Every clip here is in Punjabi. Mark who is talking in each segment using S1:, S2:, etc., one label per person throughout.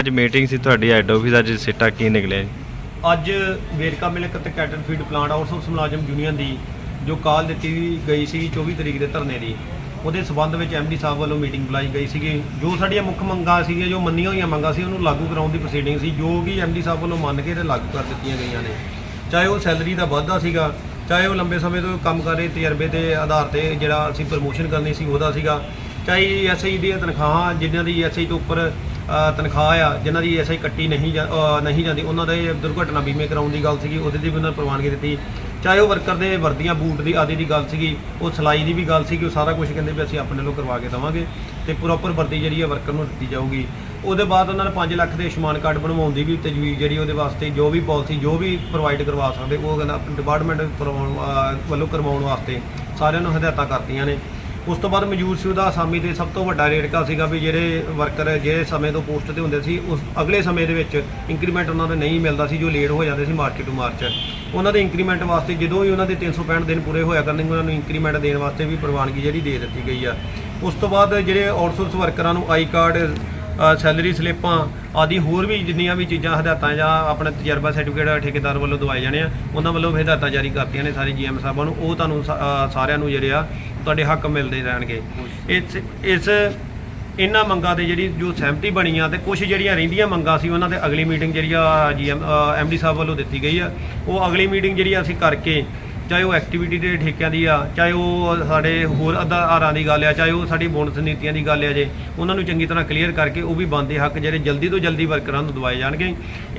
S1: ਅੱਜ ਮੀਟਿੰਗ ਸੀ ਤੁਹਾਡੀ ਹੈੱਡ ਆਫਿਸ ਅੱਜ ਸਿੱਟਾ ਕੀ ਨਿਕਲਿਆ ਜੀ?
S2: ਅੱਜ ਵੇਰਕਾ ਮਿਲਕ ਅਤੇ ਕੈਟਲ ਫੀਡ ਪਲਾਂਟ ਆਊਟਸੋਰਸ ਮੁਲਾਜ਼ਮ ਯੂਨੀਅਨ ਦੀ, ਜੋ ਕਾਲ ਦਿੱਤੀ ਗਈ ਸੀ 24 ਤਰੀਕ ਦੇ ਧਰਨੇ ਦੀ। ਉਹਦੇ ਸਬੰਧ ਵਿੱਚ ਐਮਡੀ ਸਾਹਿਬ ਵੱਲੋਂ ਮੀਟਿੰਗ ਬੁਲਾਈ ਗਈ ਸੀਗੀ। ਜੋ ਸਾਡੀਆਂ ਮੁੱਖ ਮੰਗਾਂ ਸੀਗੀਆਂ, ਜੋ ਮੰਨੀਆਂ ਹੋਈਆਂ ਮੰਗਾਂ ਸੀ, ਉਹਨੂੰ ਲਾਗੂ ਕਰਾਉਣ ਦੀ ਪ੍ਰੋਸੀਡਿੰਗ ਸੀ, ਜੋ ਕਿ ਐਮਡੀ ਸਾਹਿਬ ਵੱਲੋਂ ਮੰਨ ਕੇ ਤੇ ਲਾਗੂ ਕਰ ਦਿੱਤੀਆਂ ਗਈਆਂ ਨੇ। ਚਾਹੇ ਉਹ ਸੈਲਰੀ ਦਾ ਵਾਧਾ ਸੀਗਾ, ਚਾਹੇ ਉਹ ਲੰਬੇ ਸਮੇਂ ਤੋਂ ਕੰਮ ਕਰ ਰਹੇ ਤਜਰਬੇ ਦੇ ਆਧਾਰ ਤੇ ਜਿਹੜਾ ਅਸੀਂ ਪ੍ਰਮੋਸ਼ਨ ਕਰਨੀ ਸੀ, ਉਹਦਾ ਸੀਗਾ। ਚਾਹੇ ਐਸਆਈ ਦੀਆਂ ਤਨਖਾਹਾਂ, ਜਿਨ੍ਹਾਂ ਦੀ ਐਸਆਈ ਤੋਂ ਉੱਪਰ ਤਨਖਾਹ ਆ, ਜਿਨ੍ਹਾਂ ਦੀ ਐਸਆਈ ਕੱਟੀ ਨਹੀਂ ਜਾ- ਨਹੀਂ ਜਾਂਦੀ, ਉਹਨਾਂ ਦੇ ਦੁਰਘਟਨਾ ਬੀਮੇ ਕਰਾਉਣ ਦੀ ਗੱਲ ਸੀਗੀ, ਉਹਦੇ ਦੀ ਵੀ ਉਹਨਾਂ ਨੇ ਪ੍ਰਵਾਨਗੀ ਦਿੱਤੀ। ਚਾਹੇ ਉਹ ਵਰਕਰ ਦੇ ਵਰਦੀਆਂ, ਬੂਟ ਦੀ ਆਦਿ ਦੀ ਗੱਲ ਸੀਗੀ, ਉਹ ਸਲਾਈ ਦੀ ਵੀ ਗੱਲ ਸੀਗੀ, ਉਹ ਸਾਰਾ ਕੁਝ ਕਹਿੰਦੇ ਵੀ ਅਸੀਂ ਆਪਣੇ ਵੱਲੋਂ ਕਰਵਾ ਕੇ ਦੇਵਾਂਗੇ ਤੇ ਪ੍ਰੋਪਰ ਵਰਦੀ ਜਿਹੜੀ ਹੈ ਵਰਕਰ ਨੂੰ ਦਿੱਤੀ ਜਾਊਗੀ। ਉਹਦੇ ਬਾਅਦ ਉਹਨਾਂ ਨੇ 5 ਲੱਖ ਦੇ ਆਯੁਸ਼ਮਾਨ ਕਾਰਡ ਬਣਵਾਉਣ ਦੀ ਵੀ ਤਜਵੀਜ਼ ਜਿਹੜੀ ਉਹਦੇ ਵਾਸਤੇ ਜੋ ਵੀ ਪਾਲਿਸੀ, ਜੋ ਵੀ ਪ੍ਰੋਵਾਈਡ ਕਰਵਾ ਸਕਦੇ, ਉਹ ਕਹਿੰਦਾ ਆਪਣੇ ਡਿਪਾਰਟਮੈਂਟ ਵੱਲੋਂ ਕਰਵਾਉਣ ਵਾਸਤੇ ਸਾਰਿਆਂ ਨੂੰ ਹਦਾਇਤਾਂ ਕਰਤੀਆਂ ਨੇ। ਉਸ ਤੋਂ ਬਾਅਦ ਮੌਜੂਦ ਸੀ ਉਹਦਾ ਆਸਾਮੀ ਦੇ ਸਭ ਤੋਂ ਵੱਡਾ ਰੇੜਕਾ ਸੀਗਾ ਵੀ ਜਿਹੜੇ ਵਰਕਰ ਜਿਹੜੇ ਸਮੇਂ ਤੋਂ ਪੋਸਟ ਤੇ ਹੁੰਦੇ ਸੀ, ਉਸ ਅਗਲੇ ਸਮੇਂ ਦੇ ਵਿੱਚ ਇੰਕਰੀਮੈਂਟ ਉਹਨਾਂ ਦਾ ਨਹੀਂ ਮਿਲਦਾ ਸੀ, ਜੋ ਲੇਟ ਹੋ ਜਾਂਦੇ ਸੀ ਮਾਰਚ ਟੂ ਮਾਰਚ। ਉਹਨਾਂ ਦੇ ਇੰਕਰੀਮੈਂਟ ਵਾਸਤੇ ਜਦੋਂ ਹੀ ਉਹਨਾਂ ਦੇ 365 ਦਿਨ ਪੂਰੇ ਹੋਇਆ ਕਰਨਗੇ ਉਹਨਾਂ ਨੂੰ ਇੰਕਰੀਮੈਂਟ ਦੇਣ ਵਾਸਤੇ ਵੀ ਪ੍ਰਵਾਨਗੀ ਜਿਹੜੀ ਦੇ ਦਿੱਤੀ ਗਈ ਆ। ਉਸ ਤੋਂ ਬਾਅਦ ਜਿਹੜੇ ਆਊਟਸੋਰਸ ਵਰਕਰਾਂ ਨੂੰ ਆਈ ਕਾਰਡ ਸੈਲਰੀ ਸਲਿੱਪਾਂ ਆਦਿ ਹੋਰ ਵੀ ਜਿੰਨੀਆਂ ਵੀ ਚੀਜ਼ਾਂ, ਹਦਾਇਤਾਂ ਜਾਂ ਆਪਣਾ ਤਜਰਬਾ ਸਰਟੀਫਿਕੇਟ ਠੇਕੇਦਾਰ ਵੱਲੋਂ ਦਵਾਏ ਜਾਣੇ ਆ, ਉਹਨਾਂ ਵੱਲੋਂ ਵੀ ਹਦਾਇਤਾਂ ਜਾਰੀ ਕਰਤੀਆਂ ਨੇ ਸਾਰੀ ਜੀਐਮ ਸਾਹਿਬਾਂ ਨੂੰ। ਉਹ ਤੁਹਾਨੂੰ ਸਾ- ਸਾਰਿਆਂ ਨੂੰ ਜਿਹੜੇ ਆ, ਤੁਹਾਡੇ ਹੱਕ ਮਿਲਦੇ ਰਹਿਣਗੇ। ਇਸ ਇਸ, ਇਹਨਾਂ ਮੰਗਾਂ 'ਤੇ ਜਿਹੜੀ ਜੋ ਸਹਿਮਤੀ ਬਣੀ ਆ ਤੇ ਕੁਝ ਜਿਹੜੀਆਂ ਰਹਿੰਦੀਆਂ ਮੰਗਾਂ ਸੀ, ਉਹਨਾਂ ਤੇ ਅਗਲੀ ਮੀਟਿੰਗ ਜਿਹੜੀ ਆ ਜੀਐਮ ਐਮਡੀ ਸਾਹਿਬ ਵੱਲੋਂ ਦਿੱਤੀ ਗਈ ਆ। ਉਹ ਅਗਲੀ ਮੀਟਿੰਗ ਜਿਹੜੀ ਅਸੀਂ ਕਰਕੇ ਚਾਹੇ ਉਹ ਐਕਟੀਵਿਟੀ ਦੇ ਠੇਕਿਆਂ ਦੀ ਆ, ਚਾਹੇ ਉਹ ਸਾਡੇ ਹੋਰ ਅਧਾਰਾਂ ਦੀ ਗੱਲ ਆ, ਚਾਹੇ ਉਹ ਸਾਡੀ ਬੋਨਸ ਨੀਤੀਆਂ ਦੀ ਗੱਲ ਆ ਜੇ, ਉਹਨਾਂ ਨੂੰ ਚੰਗੀ ਤਰ੍ਹਾਂ ਕਲੀਅਰ ਕਰਕੇ ਉਹ ਵੀ ਬੰਦੇ ਹੱਕ ਜਿਹੜੇ ਜਲਦੀ ਤੋਂ ਜਲਦੀ ਵਰਕਰਾਂ ਨੂੰ ਦਵਾਏ ਜਾਣਗੇ।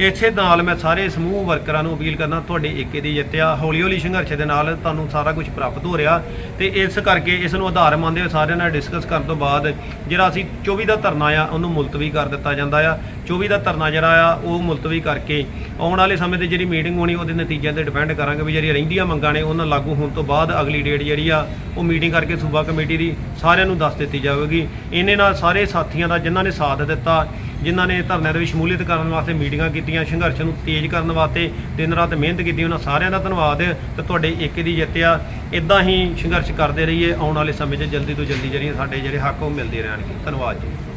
S2: ਇਸੇ ਨਾਲ ਮੈਂ ਸਾਰੇ ਸਮੂਹ ਵਰਕਰਾਂ ਨੂੰ ਅਪੀਲ ਕਰਨਾ, ਤੁਹਾਡੇ ਏਕੇ ਦੀ ਜਿੱਤਿਆ ਹੌਲੀ ਹੌਲੀ ਸੰਘਰਸ਼ ਦੇ ਨਾਲ ਤੁਹਾਨੂੰ ਸਾਰਾ ਕੁਝ ਪ੍ਰਾਪਤ ਹੋ ਰਿਹਾ ਤੇ ਇਸ ਕਰਕੇ ਇਸ ਨੂੰ ਆਧਾਰ ਮੰਨਦੇ ਹੋਏ ਸਾਰਿਆਂ ਨਾਲ ਡਿਸਕਸ ਕਰਨ ਤੋਂ ਬਾਅਦ ਜਿਹੜਾ ਅਸੀਂ 24 ਦਾ ਧਰਨਾ ਆ, ਉਹਨੂੰ ਮੁਲਤਵੀ ਕਰ ਦਿੱਤਾ ਜਾਂਦਾ ਆ। 24 ਦਾ ਧਰਨਾ ਜਿਹੜਾ ਆ, ਉਹ ਮੁਲਤਵੀ ਕਰਕੇ ਆਉਣ ਵਾਲੇ ਸਮੇਂ ਤੇ ਜਿਹੜੀ ਮੀਟਿੰਗ ਹੋਣੀ, ਉਹਦੇ ਨਤੀਜਿਆਂ ਤੇ ਡਿਪੈਂਡ ਕਰਾਂਗੇ ਵੀ ਜਿਹੜੀਆਂ ਰਹਿੰਦੀਆਂ ਮੰਗਾਂ ਨੇ ਉਹਨਾਂ ਲਾਗੂ ਹੋਣ ਤੋਂ ਬਾਅਦ ਅਗਲੀ ਡੇਟ ਜਿਹੜੀ ਆ, ਉਹ ਮੀਟਿੰਗ ਕਰਕੇ ਸੂਬਾ ਕਮੇਟੀ ਦੀ ਸਾਰਿਆਂ ਨੂੰ ਦੱਸ ਦਿੱਤੀ ਜਾਵੇਗੀ। ਇਹਨੇ ਨਾਲ ਸਾਰੇ ਸਾਥੀਆਂ ਦਾ, ਜਿਨ੍ਹਾਂ ਨੇ ਸਾਥ ਦਿੱਤਾ, ਜਿਨ੍ਹਾਂ ਨੇ ਧਰਨਿਆਂ ਦੇ ਵਿੱਚ ਸ਼ਮੂਲੀਅਤ ਕਰਨ ਵਾਸਤੇ ਮੀਟਿੰਗਾਂ ਕੀਤੀਆਂ, ਸੰਘਰਸ਼ ਨੂੰ ਤੇਜ਼ ਕਰਨ ਵਾਸਤੇ ਦਿਨ ਰਾਤ ਮਿਹਨਤ ਕੀਤੀ, ਉਹਨਾਂ ਸਾਰਿਆਂ ਦਾ ਧੰਨਵਾਦ ਤੇ ਤੁਹਾਡੇ ਏਕੇ ਦੀ ਜਿੱਤਿਆ ਇਦਾਂ ਹੀ ਸੰਘਰਸ਼ ਕਰਦੇ ਰਹੀਏ, ਆਉਣ ਵਾਲੇ ਸਮੇਂ 'ਚ ਜਲਦੀ ਤੋਂ ਜਲਦੀ ਜਿਹੜੀਆਂ ਸਾਡੇ ਜਿਹੜੇ ਹੱਕ ਉਹ ਮਿਲਦੇ ਰਹਿਣਗੇ। ਧੰਨਵਾਦ ਜੀ।